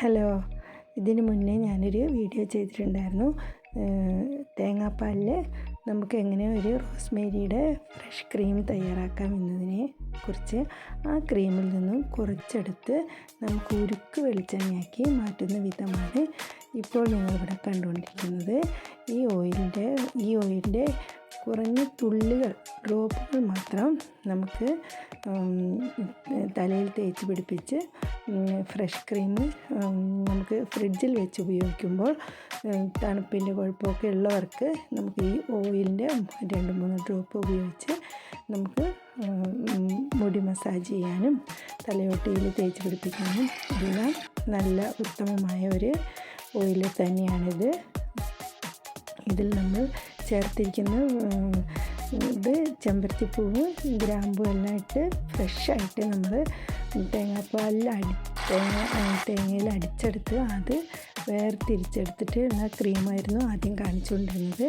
Hello. ഇതിന് മുന്നേ ഞാനൊരു വീഡിയോ ചെയ്തിട്ടുണ്ടായിരുന്നു. തേങ്ങാപ്പാലിൽ നമുക്ക് എങ്ങനെ ഒരു റോസ്മേരിയുടെ ഫ്രഷ് ക്രീം തയ്യാറാക്കാം എന്നതിനെ കുറിച്ച് ആ ക്രീമിൽ നിന്നും കുറച്ചെടുത്ത് നമുക്ക് ഉരുക്ക് വെളിച്ചെണ്ണയാക്കി മാറ്റുന്ന വിധമാണ് ഇപ്പോൾ നിങ്ങളിവിടെ കണ്ടുകൊണ്ടിരിക്കുന്നത്. ഈ ഓയിലിന്റെ ഈ ഓയിലിന്റെ കുറഞ്ഞ തുള്ളികൾ ഡ്രോപ്പുകൾ മാത്രം നമുക്ക് തലയിൽ തേച്ച് പിടിപ്പിച്ച് ഫ്രഷ് ക്രീം നമുക്ക് ഫ്രിഡ്ജിൽ വെച്ച് ഉപയോഗിക്കുമ്പോൾ തണുപ്പിന്റെ കുഴപ്പമൊക്കെ ഉള്ളവർക്ക് നമുക്ക് ഈ ഓയിലിന്റെ രണ്ട് മൂന്ന് ഡ്രോപ്പ് ഉപയോഗിച്ച് നമുക്ക് മുടി മസാജ് ചെയ്യാനും തലയോട്ടിയിൽ തേച്ച് പിടിപ്പിക്കാനും എല്ലാം നല്ല ഉത്തമമായ ഒരു ഓയിൽ തന്നെയാണിത്. ഇതിൽ നമ്മൾ ചേർത്തിരിക്കുന്ന ഇത് ചെമ്പരത്തിപ്പൂവ് ഗ്രാമ്പു എല്ലാം ഇട്ട് ഫ്രഷായിട്ട് നമ്മൾ തേങ്ങാപ്പാലിൽ അടി തേങ്ങ തേങ്ങയിൽ അടിച്ചെടുത്ത് അത് വേർതിരിച്ചെടുത്തിട്ട് ഉള്ള ക്രീമായിരുന്നു ആദ്യം കാണിച്ചുകൊണ്ടിരുന്നത്.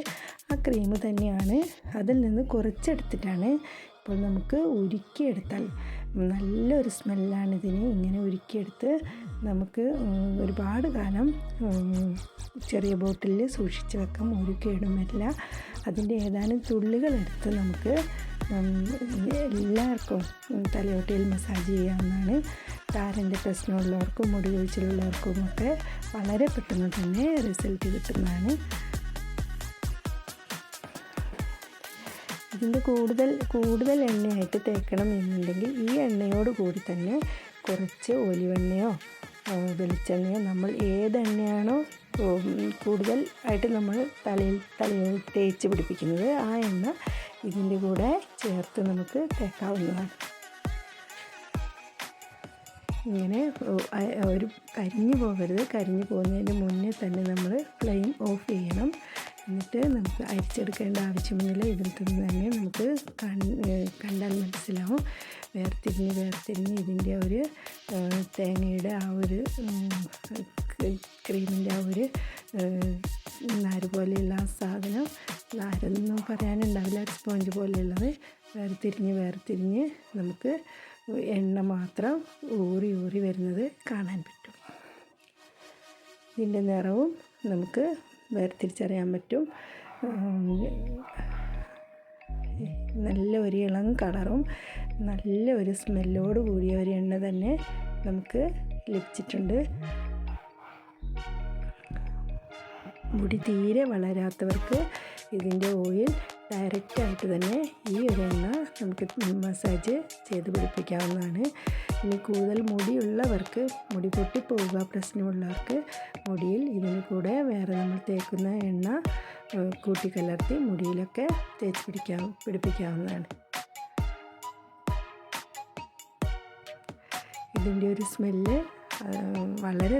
ആ ക്രീം തന്നെയാണ് അതിൽ നിന്ന് കുറച്ചെടുത്തിട്ടാണ് ഇപ്പോൾ നമുക്ക് ഉരുക്കിയെടുത്താൽ നല്ലൊരു സ്മെല്ലാണ് ഇതിന് ഇങ്ങനെ ഉരുക്കിയെടുത്ത് നമുക്ക് ഒരുപാട് കാലം ചെറിയ ബോട്ടിലിൽ സൂക്ഷിച്ച് വെക്കാം ഒരു അതിന്റെ ഏതാനും തുള്ളികൾ എടുത്ത് നമുക്ക് എല്ലാവർക്കും തലയോട്ടിയിൽ മസാജ് ചെയ്യാവുന്നതാണ്. താരന്റെ പ്രശ്നമുള്ളവർക്കും മുടി കൊഴിച്ചിലുള്ളവർക്കും ഒക്കെ വളരെ പെട്ടെന്ന് തന്നെ റിസൾട്ട് കിട്ടുന്നതാണ്. ഇതിന്റെ കൂടുതൽ കൂടുതൽ എണ്ണയായിട്ട് തേക്കണം എന്നുണ്ടെങ്കിൽ ഈ എണ്ണയോട് കൂടി തന്നെ കുറച്ച് ഒലിവെണ്ണയോ വെളിച്ചെണ്ണയോ നമ്മൾ ഏതെണ്ണയാണോ കൂടുതൽ ആയിട്ട് നമ്മൾ തലയിൽ തലയിൽ തേച്ച് പിടിപ്പിക്കുന്നത് ആ എണ്ണ ഇതിന്റെ കൂടെ ചേർത്ത് നമുക്ക് തേക്കാവുന്നതാണ്. ഇങ്ങനെ ഒരു കരിഞ്ഞു പോകരുത്. കരിഞ്ഞു പോകുന്നതിന് മുന്നേ തന്നെ നമ്മൾ നമുക്ക് അരിച്ചെടുക്കേണ്ട ആവശ്യമില്ല ഇതിൽ നിന്ന് തന്നെ നമുക്ക് കണ്ടാൽ മനസ്സിലാവും. വേർതിരിഞ്ഞ് വേർതിരിഞ്ഞ് ഇതിന്റെ ഒരു തേങ്ങയുടെ ആ ഒരു ക്രീമിന്റെ ആ ഒരു നാര് പോലെയുള്ള ആ സാധനം നാരെന്നും പറയാനുണ്ടാവില്ല. സ്പോഞ്ച് പോലെയുള്ളത്. വേർതിരിഞ്ഞ് വേർതിരിഞ്ഞ് നമുക്ക് എണ്ണ മാത്രം ഊറി ഊറി വരുന്നത് കാണാൻ പറ്റും. ഇതിന്റെ നിറവും നമുക്ക് വേർതിരിച്ചറിയാൻ പറ്റും. നല്ല ഒരു ഇളം കളറും നല്ല ഒരു സ്മെല്ലോട് കൂടിയ ഒരു എണ്ണ തന്നെ നമുക്ക് ലഭിച്ചിട്ടുണ്ട്. മുടി തീരെ വളരാത്തവർക്ക് ഇതിന്റെ ഓയിൽ ഡയറക്റ്റായിട്ട് തന്നെ ഈ ഒരു എണ്ണ നമുക്ക് മസാജ് ചെയ്ത് പിടിപ്പിക്കാവുന്നതാണ്. ഇനി കൂടുതൽ മുടിയുള്ളവർക്ക് മുടി പൊട്ടിപ്പോവുക പ്രശ്നമുള്ളവർക്ക് മുടിയിൽ ഇതിന് കൂടെ വേറെ നമ്മൾ തേക്കുന്ന എണ്ണ കൂട്ടിക്കലർത്തി മുടിയിലൊക്കെ തേച്ച് പിടിക്കാം പിടിപ്പിക്കാവുന്നതാണ്. ഇതിന്റെ ഒരു സ്മെല്ല് വളരെ